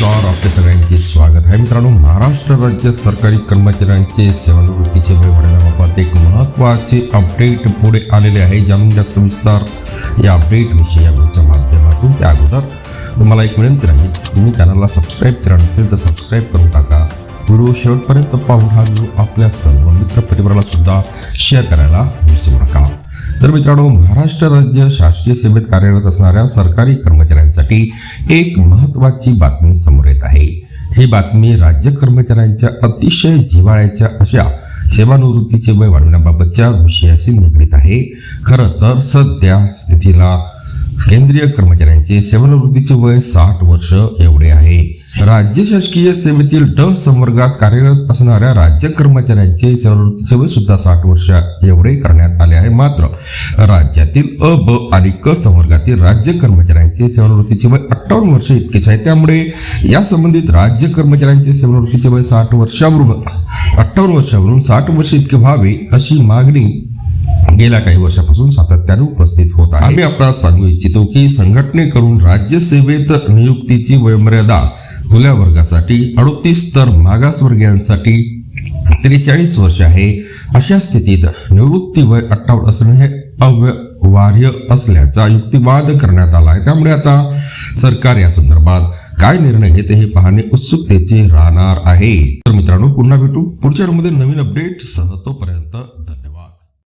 Star आपल्या सगळ्यांचे स्वागत आहे मित्रांनो. महाराष्ट्र राज्य सरकारी कर्मचाऱ्यांचे सेवानिवृत्तीचे वय एक महत्त्वाचे अपडेट पुढे आलेले आहे. जाणून घ्या सविस्तर या अपडेट विषयी या माध्यमातून. त्या अगोदर तुम्हाला एक विनंती राहील तुम्ही चॅनलला सबस्क्राईब करा नसेल तर सबस्क्राईब करून टाका. व्हिडिओ शेवटपर्यंत पाहून हा व्हिडिओ आपल्या सर्व मित्रपरिवाराला सुद्धा शेअर करायला विसरू नका. तर मित्रांनो महाराष्ट्र राज्य शासकीय सेवेत कार्यरत असणाऱ्या सरकारी कर्मचाऱ्यांसाठी एक महत्त्वाची बातमी समोर येत आहे. ही बातमी राज्य कर्मचाऱ्यांच्या अतिशय जिव्हाळ्याच्या अशा सेवानिवृत्तीचे वय वाढवण्याबाबतच्या विषयाशी निगडीत आहे. खरं तर सध्या स्थितीला केंद्रीय कर्मचाऱ्यांचे सेवानिवृत्तीचे वय साठ वर्ष एवढे राज्य शासकीय सेवेतील ड संवर्गात कार्यरत असणाऱ्या राज्य कर्मचाऱ्यांचे सेवानिवृत्तीचे वय सुद्धा साठ वर्ष एवढे करण्यात आले आहे. मात्र राज्यातील अ ब आणि क संवर्गातील राज्य कर्मचाऱ्यांचे सेवानिवृत्तीचे वय अठ्ठावन्न वर्ष इतकेच आहे. त्यामुळे या संबंधित राज्य कर्मचाऱ्यांचे सेवानिवृत्तीचे वय साठ वर्षावरून अठ्ठावन्न वर्षावरून साठ वर्ष इतके व्हावे अशी मागणी गेल्या काही वर्षापासून सातत्याने उपस्थित होत आहे. आम्ही आपल्याला सांगू इच्छितो की संघटनेकडून राज्यसेवेत नियुक्तीची वयोमर्यादा खुल्या वर्गासाठी अडोतीस तर मागासवर्गीयांसाठी त्रेचाळीस वर्ष आहे. अशा स्थितीत निवृत्ती वय अठ्ठावन्न असणे हे अव्यवहार्य असल्याचा युक्तिवाद करण्यात आला आहे. त्यामुळे आता सरकार या संदर्भात काय निर्णय घेते हे पाहणे उत्सुकतेचे राहणार आहे. तर मित्रांनो पुन्हा भेटू पुढच्या नवीन अपडेट सह तोपर्यंत.